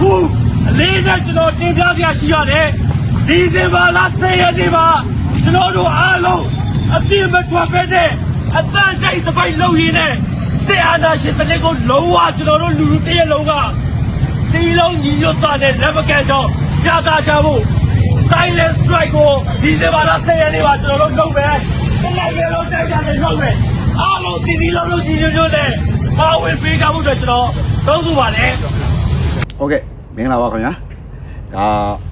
အခုအလေးနဲ့ကျွန်တော်တင်ပြပြရှိရတယ်ဒီဇင်ဘာလ10ရက်နေ့မှာကျွန်တော်တို့အားလုံးအပြည့်မထွက်ပဲနဲ့အတန်တိုက်သပိတ်လုပ်ရင်းနဲ့စေအာနာရှင်စနစ်ကိုလုံးဝကျွန်တော်တို့လူလူတရက်လုံးကစီလုံးညီညွတ်သွားတဲ့လက်မကန်တော့ပြသကြဖို့ silent strike ကိုဒီဇင်ဘာလ10ရက်နေ့မှာကျွန်တော်တို့လုပ်မယ်။ဒီလိုက်ရလို့တိုက်ကြတယ်လုပ်မယ်။အားလုံးဒီဒီလုံးလုံးညီညွတ်ညွတ်နဲ့ပါဝင်ပေးကြဖို့အတွက်ကျွန်တော်သုံးစုပါတယ်ဟုတ်ကဲ့ မင်္ဂလာပါခင်ဗျာဒါ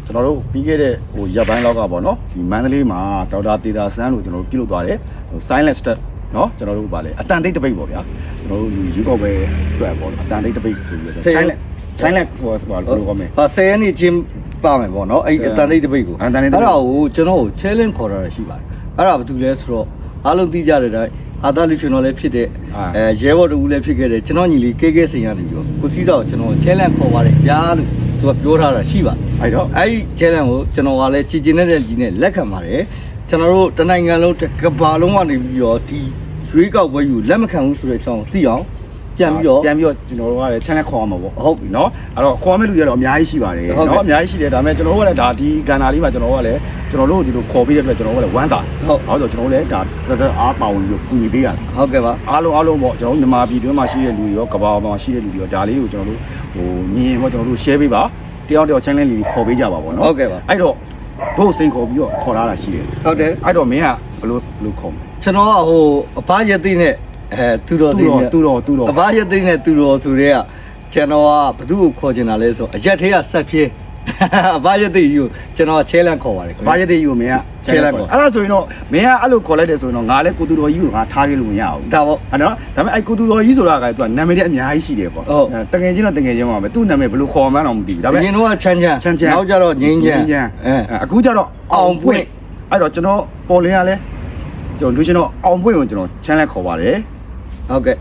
ကျွန်တော်တို့ပြီးခဲ့တဲ့ဟိုရပ်ပိုင်းလောက်ကပေါ့နော်ဒီမန္တလေးမှာဒေါက်တာတေတာဆန်းလို့ကျွန်တော်တို့ပြုလုပ်သွားတယ်ဟို silent step နော်ကျွန်တော်တို့ဗာလေအတန်တိတ်တပိတ်ပေါ့ဗျာကျွန်တော်တို့ဒီရေကောက်ပဲအတွက်ပေါ့နော်အတန်တိတ်တပိတ်ဆိုပြီးတော့ silent silent ဟိုဟိုဘယ်လိုကောမလဲဟာ10ရက်နေ့ချင်းပါမယ်ပေါ့နော်အဲ့ဒီအတန်လေးတစ်ပိတ်ကိုအတန်လေးတစ်ပိတ်အဲ့ဒါကိုကျွန်တော်ကို challenge ခေါ်တာရှိပါတယ်အဲ့ဒါဘာတူလဲဆိုတော့အားလုံးသိကြတဲ့အတိုင်း အာသာလူရှင်တော်လည်းဖြစ်တဲ့အာအဲရဲဘော်တူလည်းဖြစ်ခဲ့တဲ့ကျွန်တော်ညီလေးကေကေစင်ရတယ်ပြောကိုစီးတော့ကျွန်တော် challenge ခေါ်ပါတယ်ဗျာလို့သူကပြောထားတာရှိပါတယ်အဲ့တော့အဲ့ဒီ challenge ကိုကျွန်တော်ကလည်းချီချင်တဲ့ကြီးနဲ့လက်ခံပါတယ်ကျွန်တော်တို့တနိုင်ငံလုံးတစ်ကမ္ဘာလုံးကနေပြီးတော့ဒီရွေးကောက်ပွဲယူလက်မခံဘူးဆိုတဲ့အကြောင်းကိုသိအောင်ပြန်ပြီးတော့ပြန်ပြီးတော့ကျွန်တော်တို့ကလည်း channel ခေါ်အောင်ပါပေါ့ဟုတ်ပြီနော်အဲ့တော့ခေါ်မဲ့လူတွေကတော့အများကြီးရှိပါတယ်ဟုတ်ကဲ့နော်အများကြီးရှိတယ်ဒါပေမဲ့ကျွန်တော်တို့ကလည်းဒါဒီကဏ္ဍလေးမှာကျွန်တော်တို့ကလည်း ကျွန်တော်တို့ဒီလိုခေါ်ပြီးတဲ့အတွက်ကျွန်တော်တို့ကလည်းဝမ်းသာဟုတ်ဟုတ်ဆိုကျွန်တော်တို့လည်းဒါတော်တော်အားပါဝင်ပြီးတော့ကူညီပေးရတယ်ဟုတ်ကဲ့ပါအားလုံးအားလုံးပေါ့ကျွန်တော်တို့မြန်မာပြည်တွင်းမှာရှိတဲ့လူတွေရောကမ္ဘာပေါ်မှာရှိတဲ့လူတွေရောဒါလေးကိုကျွန်တော်တို့ဟိုမြင်ပေါ့ကျွန်တော်တို့ share ပေးပါတယောက်တယောက် channel လေးခေါ်ပေးကြပါပေါ့နော်ဟုတ်ကဲ့ပါအဲ့တော့ဘို့စိန်ခေါ်ပြီးတော့ခေါ်လာတာရှိတယ်ဟုတ်တယ်အဲ့တော့မင်းကဘယ်လိုဘယ်လိုခေါ်မလဲကျွန်တော်ကဟိုအဖရသိနဲ့အဲသူတော်သိနဲ့သူတော်သူတော်အဖရသိနဲ့သူတော်ဆိုတဲ့ကကျွန်တော်ကဘသူ့ကိုခေါ်ချင်တာလဲဆိုအရက်သေးကဆက်ပြေး အဖရသိကိုကျွန်တော်က challenge ခေါ်ပါတယ်ခင်ဗျဘာရတဲ့ကြီးကိုမင်းက challenge ခေါ်အဲ့ဒါဆိုရင်တော့မင်းကအဲ့လိုခေါ်လိုက်တယ်ဆိုရင်တော့ငါလည်းကိုတူတော်ကြီးကိုငါထားခဲ့လို့မရဘူးဒါပေါ့အဲ့နော်ဒါပေမဲ့အဲ့ကိုတူတော်ကြီးဆိုတာကသူကနာမည်တည်းအများကြီးရှိတယ်ပေါ့ဟုတ်တကယ်ချင်းတော့တကယ်ချင်းပါပဲသူ့နာမည်ဘယ်လိုခေါ်မှန်းတော့မသိဘူးဒါအပေမဲ့ရင်တော့ချမ်းချမ်းချမ်းချမ်း နောက်ကြတော့ငင်းချမ်းချမ်းအဲ အခုကျတော့အောင်ပွင့်အဲ့တော့ကျွန်တော်ပေါ်လင်းရလဲကျွန်တော်လူရှင်တော့အောင်ပွင့်ကိုကျွန်တော်ချမ်းလဲခေါ်ပါတယ်ဟုတ်ကဲ့